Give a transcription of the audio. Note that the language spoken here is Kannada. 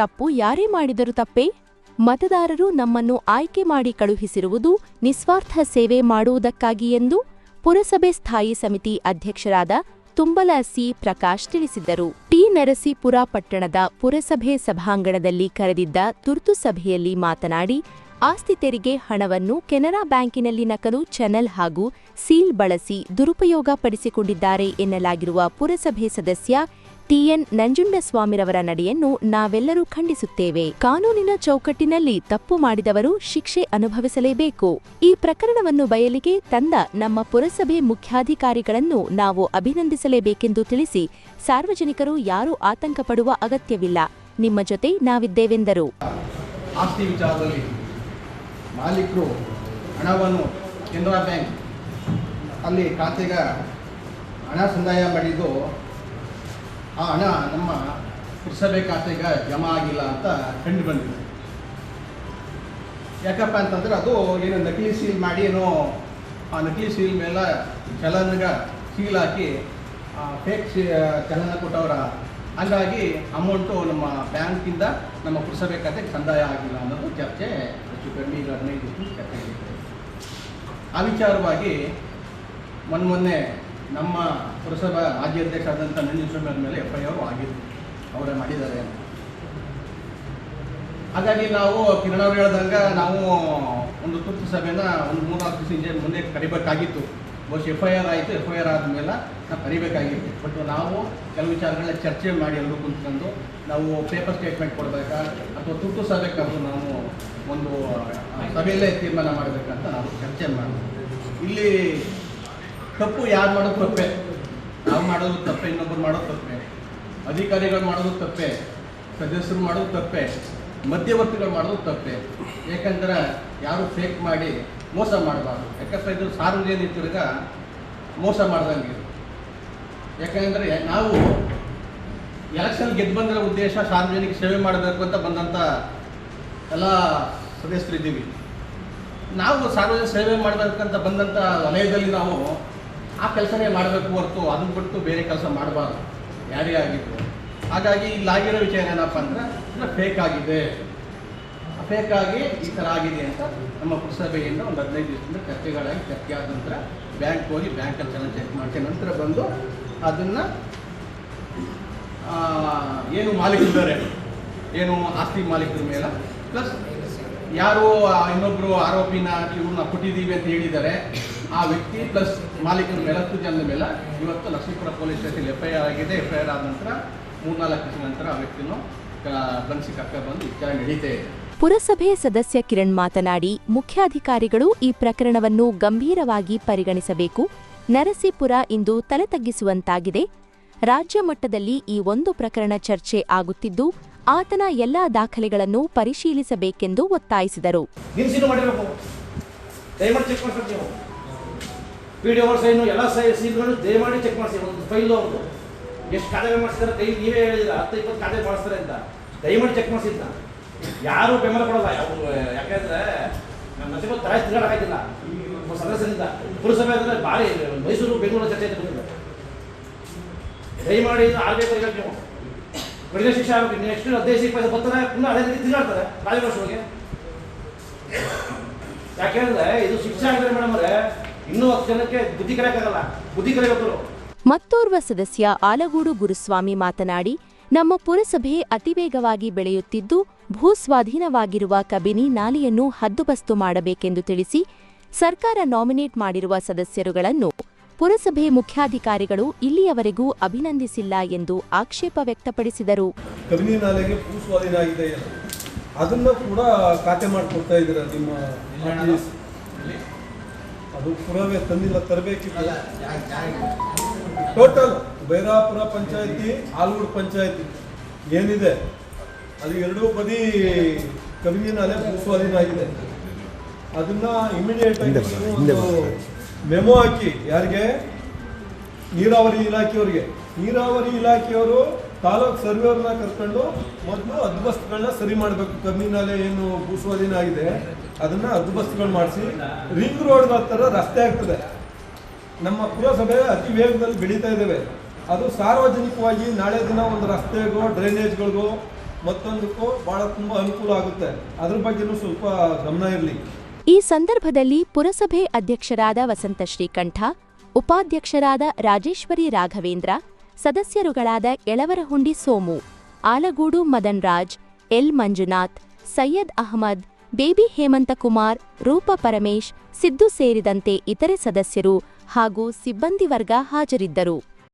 ತಪ್ಪು ಯಾರೇ ಮಾಡಿದರೂ ತಪ್ಪೇ? ಮತದಾರರು ನಮ್ಮನ್ನು ಆಯ್ಕೆ ಮಾಡಿ ಕಳುಹಿಸಿರುವುದು ನಿಸ್ವಾರ್ಥ ಸೇವೆ ಮಾಡುವುದಕ್ಕಾಗಿ ಎಂದು ಪುರಸಭೆ ಸ್ಥಾಯಿ ಸಮಿತಿ ಅಧ್ಯಕ್ಷರಾದ ತುಂಬಲ ಸಿ ಪ್ರಕಾಶ್ ತಿಳಿಸಿದ್ದರು. ಟಿ ನರಸೀಪುರ ಪಟ್ಟಣದ ಪುರಸಭೆ ಸಭಾಂಗಣದಲ್ಲಿ ಕರೆದಿದ್ದ ತುರ್ತು ಸಭೆಯಲ್ಲಿ ಮಾತನಾಡಿ, ಆಸ್ತಿ ತೆರಿಗೆ ಹಣವನ್ನು ಕೆನರಾ ಬ್ಯಾಂಕಿನಲ್ಲಿ ನಕಲು ಚಾನೆಲ್ ಹಾಗೂ ಸೀಲ್ ಬಳಸಿ ದುರುಪಯೋಗ ಪಡಿಸಿಕೊಂಡಿದ್ದಾರೆ ಎನ್ನಲಾಗಿರುವ ಪುರಸಭೆ ಸದಸ್ಯ ಟಿಎನ್ ನಂಜುಂಡಸ್ವಾಮಿರವರ ನಡೆಯನ್ನು ನಾವೆಲ್ಲರೂ ಖಂಡಿಸುತ್ತೇವೆ. ಕಾನೂನಿನ ಚೌಕಟ್ಟಿನಲ್ಲಿ ತಪ್ಪು ಮಾಡಿದವರು ಶಿಕ್ಷೆ ಅನುಭವಿಸಲೇಬೇಕು. ಈ ಪ್ರಕರಣವನ್ನು ಬಯಲಿಗೆ ತಂದ ನಮ್ಮ ಪುರಸಭೆ ಮುಖ್ಯಾಧಿಕಾರಿಗಳನ್ನು ನಾವು ಅಭಿನಂದಿಸಲೇಬೇಕೆಂದು ತಿಳಿಸಿ ಸಾರ್ವಜನಿಕರು ಯಾರೂ ಆತಂಕ ಪಡುವ ಅಗತ್ಯವಿಲ್ಲ. ನಿಮ್ಮ ಜೊತೆ ನಾವಿದ್ದೇವೆಂದರು. ಆಸ್ತಿ ವಿಚಾರದಲ್ಲಿ ಮಾಲೀಕರು ಹಣವನ್ನು ಕೆನರಾ ಬ್ಯಾಂಕ್ ಅಲ್ಲಿ ಖಾತೆಗೆ ಹಣ ಸಂದಾಯ ಮಾಡಿದ್ದು ಆ ಹಣ ನಮ್ಮ ಪುರಸಭೆ ಖಾತೆಗೆ ಜಮಾ ಆಗಿಲ್ಲ ಅಂತ ಕಂಡು ಬಂದಿದೆ. ಯಾಕಪ್ಪ ಅಂತಂದ್ರೆ ಅದು ಏನು ನಕಲಿ ಸೀಲ್ ಮಾಡಿ ಏನೋ ಆ ನಕಲಿ ಸೀಲ್ ಮೇಲೆ ಚಲನ್ಗೆ ಸೀಲ್ ಹಾಕಿ ಫೇಕ್ ಚಲನ ಕೊಟ್ಟವರ. ಹಾಗಾಗಿ ಅಮೌಂಟು ನಮ್ಮ ಬ್ಯಾಂಕಿಂದ ನಮ್ಮ ಪುರಸಭೆ ಖಾತೆಗೆ ಸಂದಾಯ ಆಗಿಲ್ಲ ಅನ್ನೋದು ಚರ್ಚೆ ಹೆಚ್ಚು ಕಡಿಮೆ ಈಗ ಹದಿನೈದು ಚರ್ಚೆ ಆ ವಿಚಾರವಾಗಿ ಮೊನ್ನೆ ಮೊನ್ನೆ ನಮ್ಮ ಪುರಸಭಾ ರಾಜ್ಯ ಅಧ್ಯಕ್ಷ ಆದಂಥ ನಂಜುಸ್ವಾಮಿ ಮೇಲೆ ಎಫ್ ಐ ಆರ್ ಆಗಿತ್ತು. ಅವರೇ ಮಾಡಿದ್ದಾರೆ ಹಾಗಾಗಿ ನಾವು ಕಿರಣ್ ಹೇಳ್ದಂಗ ನಾವು ಒಂದು ತುರ್ತು ಸಭೆನ ಒಂದು ಮೂರ್ನಾಲ್ಕು ದಿವಸ ಹಿಂದೆ ಮುಂದೆ ಕರಿಬೇಕಾಗಿತ್ತು. ಬಹುಶಃ ಎಫ್ ಐ ಆರ್ ಆಯಿತು. ಎಫ್ ಐ ಆರ್ ಆದಮೇಲೆ ನಾವು ಕರಿಬೇಕಾಗಿತ್ತು. ಬಟ್ ನಾವು ಕೆಲವು ವಿಚಾರಗಳನ್ನ ಚರ್ಚೆ ಮಾಡಿ ಎಲ್ಲರೂ ಕುಂತ್ಕೊಂಡು ನಾವು ಪೇಪರ್ ಸ್ಟೇಟ್ಮೆಂಟ್ ಕೊಡಬೇಕಾ ಅಥವಾ ತುರ್ತು ಸಭೆ ಕರೆದು ನಾವು ಒಂದು ಸಭೆಯಲ್ಲೇ ತೀರ್ಮಾನ ಮಾಡಬೇಕಂತ ನಾವು ಚರ್ಚೆ ಮಾಡಿದ್ವಿ ಇಲ್ಲಿ ತಪ್ಪು ಯಾರು ಮಾಡೋದು ತಪ್ಪೆ? ನಾವು ಮಾಡೋದು ತಪ್ಪೆ ಇನ್ನೊಬ್ಬರು ಮಾಡೋದು ತಪ್ಪೆ. ಅಧಿಕಾರಿಗಳು ಮಾಡೋದು ತಪ್ಪೆ, ಸದಸ್ಯರು ಮಾಡೋದು ತಪ್ಪೆ, ಮಧ್ಯವರ್ತಿಗಳು ಮಾಡೋದು ತಪ್ಪೆ. ಯಾಕಂದ್ರೆ ಯಾರು ಫೇಕ್ ಮಾಡಿ ಮೋಸ ಮಾಡಬಾರ್ದು. ಯಾಕಂದ್ರೆ ಇದು ಸಾರ್ವಜನಿಕರಿಗೆ ಮೋಸ ಮಾಡ್ದಂಗೆ ಯಾಕಂದ್ರೆ ನಾವು ಎಲೆಕ್ಷನ್ ಗೆದ್ದು ಬಂದಿರೋ ಉದ್ದೇಶ ಸಾರ್ವಜನಿಕ ಸೇವೆ ಮಾಡಬೇಕು ಅಂತ ಬಂದಂಥ ಎಲ್ಲ ಸದಸ್ಯರಿದ್ದೀವಿ ನಾವು ಸಾರ್ವಜನಿಕ ಸೇವೆ ಮಾಡಬೇಕಂತ ಬಂದಂಥ ವಲಯದಲ್ಲಿ ನಾವು ಆ ಕೆಲಸನೇ ಮಾಡಬೇಕು ಹೊರತು ಅದನ್ನ ಬಿಟ್ಟು ಬೇರೆ ಕೆಲಸ ಮಾಡಬಾರ್ದು. ಯಾರೇ ಆಗಿತ್ತು ಹಾಗಾಗಿ ಇಲ್ಲಾಗಿರೋ ವಿಷಯ ಏನಪ್ಪ ಅಂದ್ರೆ ಫೇಕ್ ಆಗಿದೆ. ಫೇಕ್ ಆಗಿ ಈ ಥರ ಆಗಿದೆ ಅಂತ ನಮ್ಮ ಪುರಸಭೆಯಿಂದ ಒಂದು ಹದಿನೈದು ದಿವಸದಿಂದ ಚರ್ಚೆಗಳಾಗಿ ಚರ್ಚೆ ಆದ ನಂತರ ಬ್ಯಾಂಕ್ ಹೋಗಿ ಬ್ಯಾಂಕಲ್ಲಿ ಕೆಲಸನ ಚೆಕ್ ಮಾಡಿಸಿ, ನಂತರ ಬಂದು ಅದನ್ನು ಏನು ಮಾಲೀಕರಿದ್ದಾರೆ. ಏನು ಆಸ್ತಿ ಮಾಲೀಕರ ಮೇಲೆ, ಪ್ಲಸ್ ಯಾರು ಇನ್ನೊಬ್ರು ಆರೋಪಿನ ಇವ್ರನ್ನ ಕೊಟ್ಟಿದ್ದೀವಿ ಅಂತ ಹೇಳಿದ್ದಾರೆ. ಆ ವ್ಯಕ್ತಿ ಪ್ಲಸ್ ಮಾಲೀಕನ ಮೇಲೆ, ಹತ್ತು ಜನದ ಮೇಲೆ ಇವತ್ತು Lakshmipura police station F I R ಆಗಿದೆ. ಎಫ್ ಐ ಆರ್ ಆದ ನಂತರ ಮೂರ್ನಾಲ್ಕು ದಿವಸ ನಂತರ ಆ ವ್ಯಕ್ತಿನೂ ಬಂಧಿಸಿ ಬಂದು ವಿಚಾರಣೆ ನಡೀತೇ ಇದೆ. ಪುರಸಭೆ ಸದಸ್ಯ ಕಿರಣ್ ಮಾತನಾಡಿ, ಮುಖ್ಯಾಧಿಕಾರಿಗಳು ಈ ಪ್ರಕರಣವನ್ನು ಗಂಭೀರವಾಗಿ ಪರಿಗಣಿಸಬೇಕು. ನರಸೀಪುರ ಇಂದು ತಲೆ ತಗ್ಗಿಸುವಂತಾಗಿದೆ. ರಾಜ್ಯ ಮಟ್ಟದಲ್ಲಿ ಈ ಒಂದು ಪ್ರಕರಣ ಚರ್ಚೆ ಆಗುತ್ತಿದ್ದು ಆತನ ಎಲ್ಲಾ ದಾಖಲೆಗಳನ್ನು ಪರಿಶೀಲಿಸಬೇಕೆಂದು ಒತ್ತಾಯಿಸಿದರು. ಎಷ್ಟು ಖಾತೆ ಮಾಡಿಸ್ತಾರೆ ನೀವೇ ಹತ್ತು, ಇಪ್ಪತ್ತು ಖಾತೆ ಮಾಡಿಸ್ತಾರೆ ಅಂತ. ದಯಮಾಡಿ ಚೆಕ್ ಯಾರು ಬೆಂಬಲ ಕೊಡಲ್ಲ. ಒಬ್ಬ ಸದಸ್ಯರಿಂದ ಪುರಸಭೆ ಅಂದರೆ ಭಾರಿ, ಮೈಸೂರು, ಬೆಂಗಳೂರು ಚರ್ಚೆ ದಯಮಾಡಿ ಈಗ ನೀವು ಕಡಿಮೆ ಶಿಕ್ಷೆ ಆಗಬೇಕು ನೆಕ್ಸ್ಟ್ ಹದಿನೈದು ಇಪ್ಪತ್ತು ಬರ್ತಾರೆ ಪುನಃ ಅದೇ ರೀತಿ ತಿರುಗಾಡ್ತಾರೆ ರಾಜಭಾಷೆಗೆ ಯಾಕೆಂದ್ರೆ ಇದು ಶಿಕ್ಷೆ ಆಗಿದ್ರೆ ಮೇಡಮ್ ಅವರೇ, ಇನ್ನೂ ಹತ್ತು ಜನಕ್ಕೆ ಬುದ್ಧಿ ಕಲಿಯಕ್ಕಾಗಲ್ಲ ಬುದ್ಧಿ ಕಲಿಬೇಕು ಮತ್ತೋರ್ವ ಸದಸ್ಯ ಆಲಗೂಡು ಗುರುಸ್ವಾಮಿ ಮಾತನಾಡಿ, ನಮ್ಮ ಪುರಸಭೆ ಅತಿ ವೇಗವಾಗಿ ಬೆಳೆಯುತ್ತಿದ್ದು ಭೂಸ್ವಾಧೀನವಾಗಿರುವ ಕಬಿನಿ ನಾಲೆಯನ್ನು ಹದ್ದುಬಸ್ತು ಮಾಡಬೇಕೆಂದು ತಿಳಿಸಿ, ಸರ್ಕಾರ ನಾಮಿನೇಟ್ ಮಾಡಿರುವ ಸದಸ್ಯರುಗಳನ್ನು ಪುರಸಭೆ ಮುಖ್ಯಾಧಿಕಾರಿಗಳು ಇಲ್ಲಿಯವರೆಗೂ ಅಭಿನಂದಿಸಿಲ್ಲ ಎಂದು ಆಕ್ಷೇಪ ವ್ಯಕ್ತಪಡಿಸಿದರು. ಕಬಿನಿ ನಾಲೆಗೆ ಭೂ ಸ್ವಾಧೀನ ಆಗಿದೆ ಅದನ್ನ ಕೂಡ ಖಾತೆ ಮಾಡಿಕೊಡ್ತಾ ಇದ್ದೀರಾ ನಿಮ್ಮ. ಅದು ಪುರವೇ ತಂದಿಲ್ಲ ತರಬೇಕಿಲ್ಲ ಟೋಟಲ್ ಬೈರಾಪುರ ಪಂಚಾಯತಿ ಆಲೂರು ಪಂಚಾಯತಿ ಏನಿದೆ ಅದು ಎರಡೂ ಬದಿ ಕಬಿನಿ ನಾಲೆ ಭೂ ಸ್ವಾಧೀನ ಆಗಿದೆ. ಅದನ್ನ ಇಮಿಡಿಯೇಟ್ ಆಗಿ ಮೆಮೊ ಹಾಕಿ. ಯಾರಿಗೆ? ನೀರಾವರಿ ಇಲಾಖೆಯವರಿಗೆ. ನೀರಾವರಿ ಇಲಾಖೆಯವರು ತಾಲೂಕ್ ಸರ್ವೇವ್ರನ್ನ ಕರ್ಕೊಂಡು ಮೊದಲು ಅದ್ಬಸ್ತ್ಗಳನ್ನ ಸರಿ ಮಾಡಬೇಕು. ಕಮ್ಮಿ ನಾಲೆ ಏನು ಭೂಸ್ವಾಧೀನ ಆಗಿದೆ, ಅದನ್ನ ಅದ್ಬಸ್ತ್ಗಳು ಮಾಡಿಸಿ. ರಿಂಗ್ ರೋಡ್ ಹತ್ತಿರ ರಸ್ತೆ ಆಗ್ತದೆ. ನಮ್ಮ ಪುರಸಭೆ ಅತಿ ವೇಗದಲ್ಲಿ ಬೆಳೀತಾ ಇದ್ದೇವೆ ಅದು ಸಾರ್ವಜನಿಕವಾಗಿ ನಾಳೆ ದಿನ ಒಂದು ರಸ್ತೆಗೋ, ಡ್ರೈನೇಜ್ಗಳಿಗೋ ಮತ್ತೊಂದಕ್ಕೂ ಭಾಳ ತುಂಬ ಅನುಕೂಲ ಆಗುತ್ತೆ. ಅದ್ರ ಬಗ್ಗೆನೂ ಸ್ವಲ್ಪ ಗಮನ ಇರಲಿ. ಈ ಸಂದರ್ಭದಲ್ಲಿ ಪುರಸಭೆ ಅಧ್ಯಕ್ಷರಾದ ವಸಂತ ಶ್ರೀಕಂಠ, ಉಪಾಧ್ಯಕ್ಷರಾದ ರಾಜೇಶ್ವರಿ ರಾಘವೇಂದ್ರ, ಸದಸ್ಯರುಗಳಾದ ಎಳವರಹುಂಡಿ ಸೋಮು, ಆಲಗೂಡು ಮದನ್ ರಾಜ್ ಎಲ್ ಮಂಜುನಾಥ್, ಸೈಯದ್ ಅಹಮದ್, ಬೇಬಿ ಹೇಮಂತಕುಮಾರ್, ರೂಪ ಪರಮೇಶ್, ಸಿದ್ದು ಸೇರಿದಂತೆ ಇತರೆ ಸದಸ್ಯರು ಹಾಗೂ ಸಿಬ್ಬಂದಿ ವರ್ಗ ಹಾಜರಿದ್ದರು.